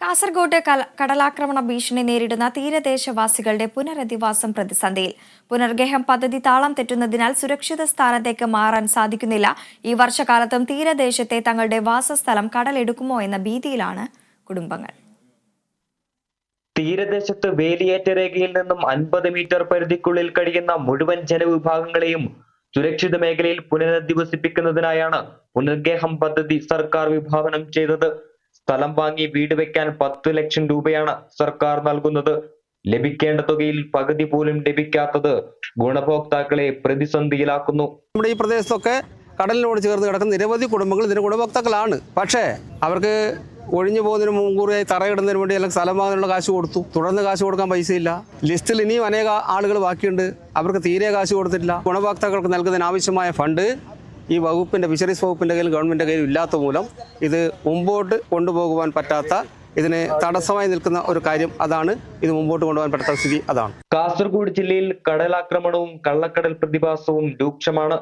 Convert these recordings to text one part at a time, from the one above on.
കാസർഗോഡ് കടലാക്രമണ ഭീഷണി നേരിടുന്ന തീരദേശവാസികളുടെ പുനരധിവാസം പ്രതിസന്ധിയിൽ. പുനർഗേഹം പദ്ധതി താളം തെറ്റുന്നതിനാൽ സുരക്ഷിത സ്ഥാനത്തേക്ക് മാറാൻ സാധിക്കുന്നില്ല. ഈ വർഷകാലത്തും തീരദേശത്തെ തങ്ങളുടെ വാസസ്ഥലം കടലെടുക്കുമോ എന്ന ഭീതിയിലാണ് കുടുംബങ്ങൾ. തീരദേശത്ത് വേലിയേറ്റ രേഖയിൽ നിന്നും അൻപത് മീറ്റർ പരിധിക്കുള്ളിൽ കഴിയുന്ന മുഴുവൻ ജനവിഭാഗങ്ങളെയും സുരക്ഷിത മേഖലയിൽ പുനരധിവസിപ്പിക്കുന്നതിനായാണ് പുനർഗേഹം പദ്ധതി സർക്കാർ വിഭാവനം ചെയ്തത്. സ്ഥലം വാങ്ങി വീട് വെക്കാൻ പത്ത് ലക്ഷം രൂപയാണ് സർക്കാർ നൽകുന്നത്. ലഭിക്കേണ്ട തുകയിൽ പകുതി പോലും ലഭിക്കാത്തത് ഗുണഭോക്താക്കളെ പ്രതിസന്ധിയിലാക്കുന്നു. നമ്മുടെ ഈ പ്രദേശത്തൊക്കെ കടലിനോട് ചേർന്ന് കിടക്കുന്ന നിരവധി കുടുംബങ്ങൾ ഇതിന് ഗുണഭോക്താക്കളാണ്. പക്ഷേ അവർക്ക് ഒഴിഞ്ഞു പോകുന്നതിന് മുൻകൂറിയായി തറയിടുന്നതിന് വേണ്ടി അല്ലെങ്കിൽ സ്ഥലം വാങ്ങാനുള്ള കാശ് കൊടുത്തു. തുടർന്ന് കാശ് കൊടുക്കാൻ പൈസയില്ല. ലിസ്റ്റിൽ ഇനിയും അനേക ആളുകൾ ബാക്കിയുണ്ട്. അവർക്ക് തീരെ കാശ് കൊടുത്തിട്ടില്ല. ഗുണഭോക്താക്കൾക്ക് നൽകുന്നതിന് ആവശ്യമായ ഫണ്ട് ഈ വകുപ്പിന്റെ ഫിഷറീസ് വകുപ്പിന്റെ കയ്യിൽ ഗവൺമെന്റ് കയ്യിൽ ഇല്ലാത്ത മൂലം ഇത് മുമ്പോട്ട് കൊണ്ടുപോകുവാൻ പറ്റാത്ത ഇതിന് തടസ്സമായി നിൽക്കുന്ന ഒരു കാര്യം അതാണ്. ഇത് മുമ്പോട്ട് കൊണ്ടുപോകാൻ പറ്റാത്ത സ്ഥിതി അതാണ്. കാസർഗോഡ് ജില്ലയിൽ കടലാക്രമണവും കള്ളക്കടൽ പ്രതിഭാസവും രൂക്ഷമാണ്.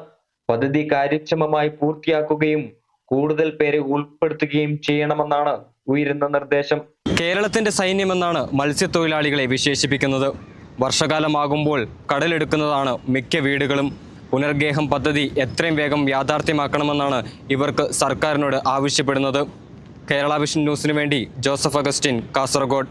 പദ്ധതി കാര്യക്ഷമമായി പൂർത്തിയാക്കുകയും കൂടുതൽ പേരെ ഉൾപ്പെടുത്തുകയും ചെയ്യണമെന്നാണ് ഉയരുന്ന നിർദ്ദേശം. കേരളത്തിന്റെ സൈന്യമെന്നാണ് മത്സ്യത്തൊഴിലാളികളെ വിശേഷിപ്പിക്കുന്നത്. വർഷകാലമാകുമ്പോൾ കടലെടുക്കുന്നതാണ് മിക്ക വീടുകളും. പുനർഗേഹം പദ്ധതി എത്രയും വേഗം യാഥാർത്ഥ്യമാക്കണമെന്നാണ് ഇവർക്ക് സർക്കാരിനോട് ആവശ്യപ്പെടുന്നത്. കേരള വിഷൻ ന്യൂസിനു വേണ്ടി ജോസഫ് അഗസ്റ്റിൻ കാസർഗോഡ്.